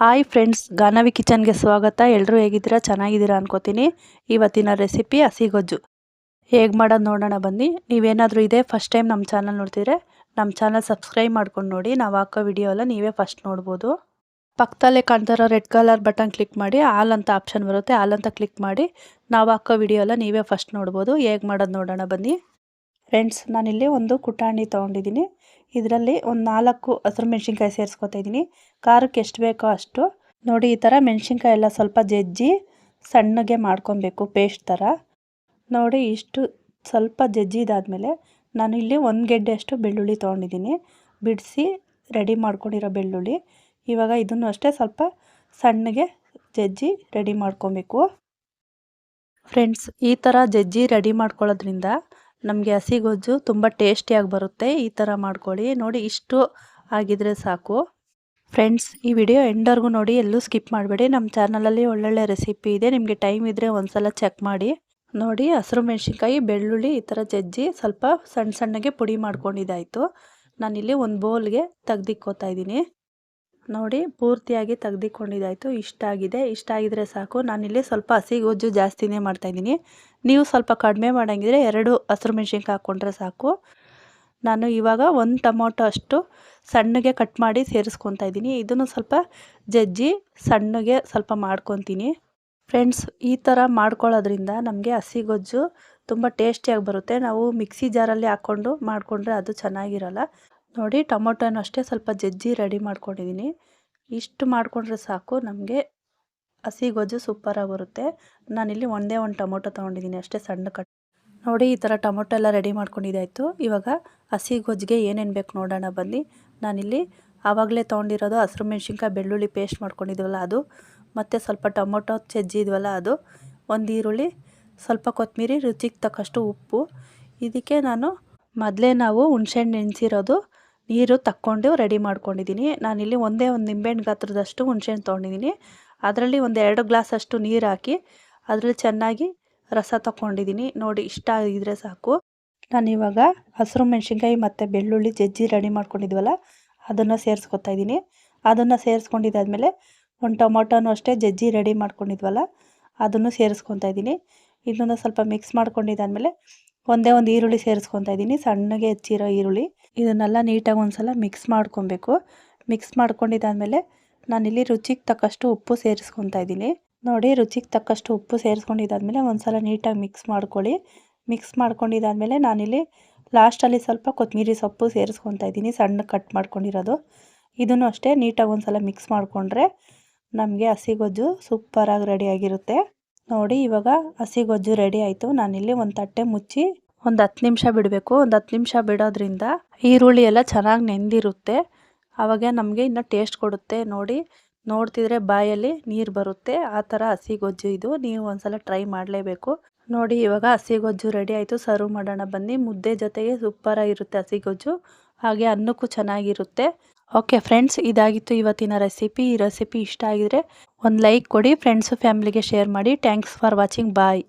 Hi friends Ganavi ಕಿಚನ್ಗೆ ಸ್ವಾಗತ. ಎಲ್ಲರೂ ಹೇಗಿದ್ದೀರಾ? ಚೆನ್ನಾಗಿದ್ದೀರಾ ಅನ್ಕೋತೀನಿ. ಇವತ್ತಿನ ರೆಸಿಪಿ ಹಸಿಗೊಜ್ಜು ಹೇಗೆ ಮಾಡೋದು ನೋಡೋಣ ಬನ್ನಿ. ನೀವೇನಾದರೂ ಇದೇ ಫಸ್ಟ್ ಟೈಮ್ ನಮ್ಮ ಚಾನಲ್ ನೋಡ್ತಿದ್ರೆ ನಮ್ಮ ಚಾನಲ್ ಸಬ್ಸ್ಕ್ರೈಬ್ ಮಾಡ್ಕೊಂಡು ನೋಡಿ. ನಾವು ಹಾಕೋ ವಿಡಿಯೋ ಎಲ್ಲ ನೀವೇ ಫಸ್ಟ್ ನೋಡ್ಬೋದು. ಪಕ್ಕದಲ್ಲೇ ಕಾಣ್ತಾರೋ ರೆಡ್ ಕಲರ್ ಬಟನ್ ಕ್ಲಿಕ್ ಮಾಡಿ. ಆಲ್ ಅಂತ ಆಪ್ಷನ್ ಬರುತ್ತೆ ಆಲ್ ಅಂತ ಕ್ಲಿಕ್ ಮಾಡಿ. ನಾವು ಹಾಕೋ ವಿಡಿಯೋ ಎಲ್ಲ ನೀವೇ ಫಸ್ಟ್ ನೋಡ್ಬೋದು. ಹೇಗೆ ಮಾಡೋದು ನೋಡೋಣ ಬನ್ನಿ. ಫ್ರೆಂಡ್ಸ್ ನಾನಿಲ್ಲಿ ಒಂದು ಕುಟಾಣಿ ತೊಗೊಂಡಿದ್ದೀನಿ. ಇದರಲ್ಲಿ ಒಂದು ನಾಲ್ಕು ಹಸಿರು ಮೆಣಸಿನ್ಕಾಯಿ ಸೇರಿಸ್ಕೊತಾ ಇದ್ದೀನಿ. ಖಾರಕ್ಕೆ ಎಷ್ಟು ಬೇಕೋ ಅಷ್ಟು. ನೋಡಿ, ಈ ಥರ ಮೆಣಸಿನ್ಕಾಯಿ ಎಲ್ಲ ಸ್ವಲ್ಪ ಜಜ್ಜಿ ಸಣ್ಣಗೆ ಮಾಡ್ಕೊಬೇಕು, ಪೇಸ್ಟ್ ಥರ. ನೋಡಿ, ಇಷ್ಟು ಸ್ವಲ್ಪ ಜಜ್ಜಿದಾದಮೇಲೆ ನಾನು ಇಲ್ಲಿ ಒಂದು ಗೆಡ್ಡೆಯಷ್ಟು ಬೆಳ್ಳುಳ್ಳಿ ತೊಗೊಂಡಿದ್ದೀನಿ. ಬಿಡಿಸಿ ರೆಡಿ ಮಾಡ್ಕೊಂಡಿರೋ ಬೆಳ್ಳುಳ್ಳಿ. ಇವಾಗ ಇದನ್ನು ಅಷ್ಟೇ ಸ್ವಲ್ಪ ಸಣ್ಣಗೆ ಜಜ್ಜಿ ರೆಡಿ ಮಾಡ್ಕೊಬೇಕು. ಫ್ರೆಂಡ್ಸ್, ಈ ಥರ ಜಜ್ಜಿ ರೆಡಿ ಮಾಡ್ಕೊಳ್ಳೋದ್ರಿಂದ ನಮಗೆ ಹಸಿ ಗೊಜ್ಜು ತುಂಬ ಟೇಸ್ಟಿಯಾಗಿ ಬರುತ್ತೆ. ಈ ಥರ ಮಾಡ್ಕೊಳ್ಳಿ. ನೋಡಿ ಇಷ್ಟು ಆಗಿದ್ರೆ ಸಾಕು. ಫ್ರೆಂಡ್ಸ್ ಈ ವಿಡಿಯೋ ಎಂಡರ್ಗೂ ನೋಡಿ, ಎಲ್ಲೂ ಸ್ಕಿಪ್ ಮಾಡಬೇಡಿ. ನಮ್ಮ ಚಾನಲಲ್ಲಿ ಒಳ್ಳೊಳ್ಳೆ ರೆಸಿಪಿ ಇದೆ. ನಿಮಗೆ ಟೈಮ್ ಇದ್ದರೆ ಒಂದ್ಸಲ ಚೆಕ್ ಮಾಡಿ. ನೋಡಿ, ಹಸಿರು ಮೆಣಸಿನ್ಕಾಯಿ, ಬೆಳ್ಳುಳ್ಳಿ ಈ ಥರ ಜಜ್ಜಿ ಸ್ವಲ್ಪ ಸಣ್ಣ ಸಣ್ಣಗೆ ಪುಡಿ ಮಾಡ್ಕೊಂಡಿದ್ದಾಯಿತು. ನಾನಿಲ್ಲಿ ಒಂದು ಬೌಲ್ಗೆ ತೆಗ್ದಿಕ್ಕೋತಾ ಇದ್ದೀನಿ. ನೋಡಿ ಪೂರ್ತಿಯಾಗಿ ತೆಗೆದುಕೊಂಡಿದ್ದಾಯಿತು. ಇಷ್ಟ ಆಗಿದೆ. ಇಷ್ಟ ಆಗಿದ್ರೆ ಸಾಕು. ನಾನಿಲ್ಲಿ ಸ್ವಲ್ಪ ಹಸಿ ಗೊಜ್ಜು ಜಾಸ್ತಿನೇ ಮಾಡ್ತಾಯಿದ್ದೀನಿ ನೀವು ಸ್ವಲ್ಪ ಕಡಿಮೆ ಮಾಡೋಂಗಿದ್ರೆ ಎರಡು ಹಸಿರು ಮೆಣಸಿನ್ಕಾಯಿ ಹಾಕ್ಕೊಂಡ್ರೆ ಸಾಕು. ನಾನು ಇವಾಗ ಒಂದು ಟೊಮೊಟೊ ಅಷ್ಟು ಸಣ್ಣಗೆ ಕಟ್ ಮಾಡಿ ಸೇರಿಸ್ಕೊತಾ ಇದ್ದೀನಿ. ಇದನ್ನು ಸ್ವಲ್ಪ ಜಜ್ಜಿ ಸಣ್ಣಗೆ ಸ್ವಲ್ಪ ಮಾಡ್ಕೊತೀನಿ. ಫ್ರೆಂಡ್ಸ್, ಈ ಥರ ಮಾಡ್ಕೊಳ್ಳೋದ್ರಿಂದ ನಮಗೆ ಹಸಿ ಗೊಜ್ಜು ತುಂಬ ಟೇಸ್ಟಿಯಾಗಿ ಬರುತ್ತೆ. ನಾವು ಮಿಕ್ಸಿ ಜಾರಲ್ಲಿ ಹಾಕ್ಕೊಂಡು ಮಾಡಿಕೊಂಡ್ರೆ ಅದು ಚೆನ್ನಾಗಿರಲ್ಲ. ನೋಡಿ ಟೊಮೊಟೊನೂ ಅಷ್ಟೇ ಸ್ವಲ್ಪ ಜಜ್ಜಿ ರೆಡಿ ಮಾಡ್ಕೊಂಡಿದ್ದೀನಿ ಇಷ್ಟು ಮಾಡಿಕೊಂಡ್ರೆ ಸಾಕು, ನಮಗೆ ಹಸಿ ಗೊಜ್ಜು ಸೂಪರಾಗಿ ಬರುತ್ತೆ. ನಾನಿಲ್ಲಿ ಒಂದೇ ಒಂದು ಟೊಮೊಟೊ ತೊಗೊಂಡಿದ್ದೀನಿ ಅಷ್ಟೇ ಸಣ್ಣ ಕಟ್. ನೋಡಿ ಈ ಥರ ಟೊಮೊಟೊ ಎಲ್ಲ ರೆಡಿ ಮಾಡ್ಕೊಂಡಿದ್ದಾಯಿತು ಇವಾಗ ಹಸಿ ಗೊಜ್ಜಿಗೆ ಏನೇನು ಬೇಕು ನೋಡೋಣ, ಬನ್ನಿ. ನಾನಿಲ್ಲಿ ಆವಾಗಲೇ ತೊಗೊಂಡಿರೋದು ಹಸಿರು ಮೆಣಸಿನ್ಕಾಯಿ ಬೆಳ್ಳುಳ್ಳಿ ಪೇಸ್ಟ್ ಮಾಡ್ಕೊಂಡಿದ್ವಲ್ಲ ಅದು, ಮತ್ತು ಸ್ವಲ್ಪ ಟೊಮೊಟೊ ಚಜ್ಜಿದ್ವಲ್ಲ ಅದು, ಒಂದು ಈರುಳ್ಳಿ, ಸ್ವಲ್ಪ ಕೊತ್ತಂಬರಿ ರುಚಿಗೆ ತಕ್ಕಷ್ಟು ಉಪ್ಪು. ಇದಕ್ಕೆ ನಾನು ಮೊದಲೇ ನಾವು ಹುಣ್ಸೆಹಣ್ಣು ನೆನೆಸಿರೋದು ನೀರು ತಕ್ಕೊಂಡು ರೆಡಿ ಮಾಡ್ಕೊಂಡಿದ್ದೀನಿ. ನಾನಿಲ್ಲಿ ಒಂದೇ ಒಂದು ನಿಂಬೆಹಣ್ಣು ಗಾತ್ರದಷ್ಟು ಹುಣ್ಸೆಹಣ್ಣು ತೊಗೊಂಡಿದ್ದೀನಿ. ಅದರಲ್ಲಿ ಒಂದು ಎರಡು ಗ್ಲಾಸ್ ಅಷ್ಟು ನೀರು ಹಾಕಿ ಅದರಲ್ಲಿ ಚೆನ್ನಾಗಿ ರಸ ತಗೊಂಡಿದ್ದೀನಿ ನೋಡಿ, ಇಷ್ಟ ಆಗಿದ್ರೆ ಸಾಕು. ನಾನಿವಾಗ ಹಸಿರು ಮೆಣಸಿನ್ಕಾಯಿ ಮತ್ತು ಬೆಳ್ಳುಳ್ಳಿ ಜಜ್ಜಿ ರೆಡಿ ಮಾಡ್ಕೊಂಡಿದ್ವಲ್ಲ, ಅದನ್ನು ಸೇರಿಸ್ಕೊತಾ ಇದ್ದೀನಿ. ಅದನ್ನು ಸೇರಿಸ್ಕೊಂಡಿದ್ದಾದಮೇಲೆ ಒಂದು ಟೊಮೊಟೊನೂ ಅಷ್ಟೇ ಜಜ್ಜಿ ರೆಡಿ ಮಾಡ್ಕೊಂಡಿದ್ವಲ್ಲ, ಅದನ್ನು ಸೇರಿಸ್ಕೊತಾ ಇದ್ದೀನಿ. ಇದನ್ನು ಸ್ವಲ್ಪ ಮಿಕ್ಸ್ ಮಾಡ್ಕೊಂಡಿದ್ದಾದಮೇಲೆ ಒಂದೇ ಒಂದು ಈರುಳ್ಳಿ ಸೇರಿಸ್ಕೊತಾ ಇದ್ದೀನಿ ಸಣ್ಣಗೆ ಹೆಚ್ಚಿರೋ ಈರುಳ್ಳಿ. ಇದನ್ನೆಲ್ಲ ನೀಟಾಗಿ ಒಂದು ಸಲ ಮಿಕ್ಸ್ ಮಾಡ್ಕೊಬೇಕು. ಮಿಕ್ಸ್ ಮಾಡ್ಕೊಂಡಿದ್ದಾದಮೇಲೆ ನಾನಿಲ್ಲಿ ರುಚಿಗೆ ತಕ್ಕಷ್ಟು ಉಪ್ಪು ಸೇರಿಸ್ಕೊತಾ ಇದ್ದೀನಿ ನೋಡಿ, ರುಚಿಗೆ ತಕ್ಕಷ್ಟು ಉಪ್ಪು ಸೇರಿಸ್ಕೊಂಡಿದ್ದಾದಮೇಲೆ ಒಂದು ಸಲ ನೀಟಾಗಿ ಮಿಕ್ಸ್ ಮಾಡ್ಕೊಳ್ಳಿ. ಮಿಕ್ಸ್ ಮಾಡ್ಕೊಂಡಿದ್ದಾದಮೇಲೆ ನಾನಿಲ್ಲಿ ಲಾಸ್ಟಲ್ಲಿ ಸ್ವಲ್ಪ ಕೊತ್ತಂಬರಿ ಸೊಪ್ಪು ಸೇರಿಸ್ಕೊತಾ ಇದ್ದೀನಿ ಸಣ್ಣ ಕಟ್ ಮಾಡ್ಕೊಂಡಿರೋದು. ಇದನ್ನು ಅಷ್ಟೇ ನೀಟಾಗಿ ಒಂದು ಸಲ ಮಿಕ್ಸ್ ಮಾಡಿಕೊಂಡ್ರೆ ನಮಗೆ ಹಸಿಗೊಜ್ಜು ಸೂಪರಾಗಿ ರೆಡಿಯಾಗಿರುತ್ತೆ ನೋಡಿ, ಇವಾಗ ಹಸಿಗೊಜ್ಜು ರೆಡಿ ಆಯಿತು. ನಾನಿಲ್ಲಿ ಒಂದು ತಟ್ಟೆ ಮುಚ್ಚಿ ಒಂದು ಹತ್ತು ನಿಮಿಷ ಬಿಡಬೇಕು. ಒಂದು ಹತ್ತು ನಿಮಿಷ ಬಿಡೋದ್ರಿಂದ ಈರುಳ್ಳಿ ಎಲ್ಲ ಚೆನ್ನಾಗಿ ನೆಂದಿರುತ್ತೆ. ಆವಾಗ ನಮಗೆ ಇನ್ನೂ ಟೇಸ್ಟ್ ಕೊಡುತ್ತೆ. ನೋಡಿ, ನೋಡ್ತಿದ್ರೆ ಬಾಯಲ್ಲಿ ನೀರು ಬರುತ್ತೆ. ಆ ಥರ ಹಸಿ ಗೊಜ್ಜು ಇದು. ನೀವು ಒಂದ್ಸಲ ಟ್ರೈ ಮಾಡಲೇಬೇಕು. ನೋಡಿ, ಇವಾಗ ಹಸಿ ಗೊಜ್ಜು ರೆಡಿ ಆಯಿತು. ಸರ್ವ್ ಮಾಡೋಣ ಬನ್ನಿ. ಮುದ್ದೆ ಜೊತೆಗೆ ಸೂಪರಾಗಿರುತ್ತೆ ಹಸಿ ಗೊಜ್ಜು. ಹಾಗೆ ಅನ್ನಕ್ಕೂ ಚೆನ್ನಾಗಿರುತ್ತೆ. ಓಕೆ ಫ್ರೆಂಡ್ಸ್ ಇದಾಗಿತ್ತು ಇವತ್ತಿನ ರೆಸಿಪಿ ಈ ರೆಸಿಪಿ ಇಷ್ಟ ಆಗಿದ್ರೆ ಒಂದು ಲೈಕ್ ಕೊಡಿ. ಫ್ರೆಂಡ್ಸು ಫ್ಯಾಮಿಲಿಗೆ ಶೇರ್ ಮಾಡಿ. Thanks for watching bye